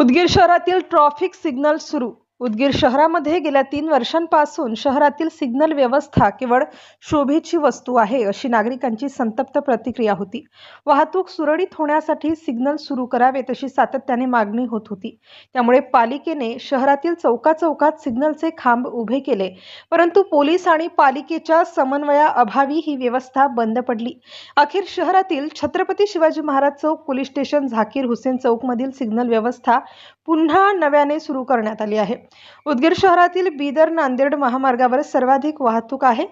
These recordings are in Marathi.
उदगीर शहरातील ट्रॉफिक सिग्नल सुरू. उदगीर शहरामध्ये गेल्या तीन वर्षांपासून शहरातील सिग्नल व्यवस्था केवळ शोभेची वस्तू आहे अशी नागरिकांची संतप्त प्रतिक्रिया होती. वाहतूक सुरळीत होण्यासाठी सिग्नल सुरू करावेत अशी सातत्याने मागणी होत होती. त्यामुळे पालिकेने शहरातील चौकाचौकात सिग्नलचे खांब उभे केले परंतु पोलीस आणि पालिकेच्या समन्वयाअभावी ही व्यवस्था बंद पडली. अखेर शहरातील छत्रपती शिवाजी महाराज चौक पोलीस स्टेशन झाकीर हुसेन चौकमधील सिग्नल व्यवस्था पुन्हा नव्याने सुरू करण्यात आली आहे. उदगीर शहरातील बीदर नांदेड महामार्गावर सर्वाधिक वाहतूक आहे.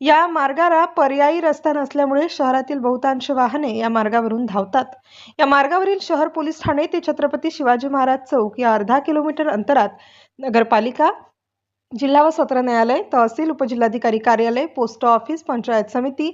या मार्गाला पर्यायी रस्ता नसल्यामुळे शहरातील बहुतांश वाहने या मार्गावरून धावतात. या मार्गावरील शहर पोलीस ठाणे ते छत्रपती शिवाजी महाराज चौक या अर्धा किलोमीटर अंतरात नगरपालिका जिल्हा व सत्र न्यायालय तहसील उपजिल्हाधिकारी कार्यालय पोस्ट ऑफिस पंचायत समिती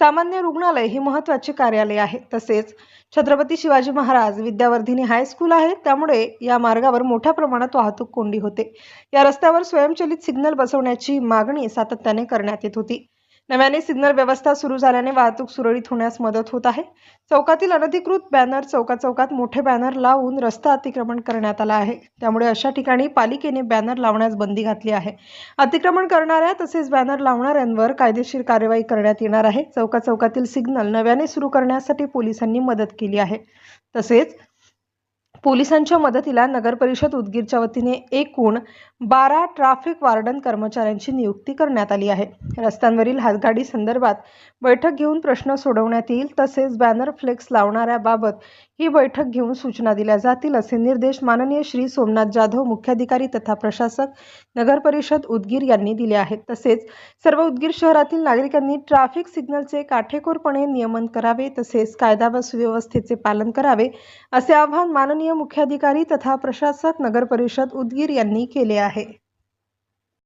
सामान्य रुग्णालय ही महत्त्वाची कार्यालय आहेत. तसेच छत्रपती शिवाजी महाराज विद्यावर्धिनी हायस्कूल आहे. त्यामुळे या मार्गावर मोठ्या प्रमाणात वाहतूक कोंडी होते. या रस्त्यावर स्वयंचलित सिग्नल बसवण्याची मागणी सातत्याने करण्यात येत होती. नव्याने सिग्नल व्यवस्था सुरू झाल्याने वाहतूक सुरळीत होण्यास मदत होत आहे. चौकातील अनधिकृत बॅनर चौकाचौकात मोठे बॅनर लावून रस्ता अतिक्रमण करण्यात आला आहे. त्यामुळे अशा ठिकाणी पालिकेने बॅनर लावण्यास बंदी घातली आहे. अतिक्रमण करणाऱ्या तसेच बॅनर लावणाऱ्यांवर कायदेशीर कार्यवाही करण्यात येणार आहे. चौकाचौकातील सिग्नल नव्याने सुरू करण्यासाठी पोलिसांनी मदत केली आहे. तसेच पोलिसांच्या मदतीला नगर परिषद उदगीरच्या वतीने एकूण बारा ट्रॅफिक वार्डन कर्मचाऱ्यांची नियुक्ती करण्यात आली आहे. रस्त्यांवरील हातगाडी संदर्भात बैठक घेऊन प्रश्न सोडवण्यात येईल तसेच बॅनर फ्लेक्स लावणाऱ्याबाबत ही बैठक घेऊन सूचना दिल्या जातील असे निर्देश माननीय श्री सोमनाथ जाधव मुख्याधिकारी तथा प्रशासक नगर परिषद उदगीर यांनी दिले आहेत. तसेच सर्व उदगीर शहरातील नागरिकांनी ट्रॅफिक सिग्नलचे काटेकोरपणे नियमन करावे तसेच कायदा व सुव्यवस्थेचे पालन करावे असे आवाहन माननीय मुख्याधिकारी तथा प्रशासक नगरपरिषद उदगीर यांनी केले आहे.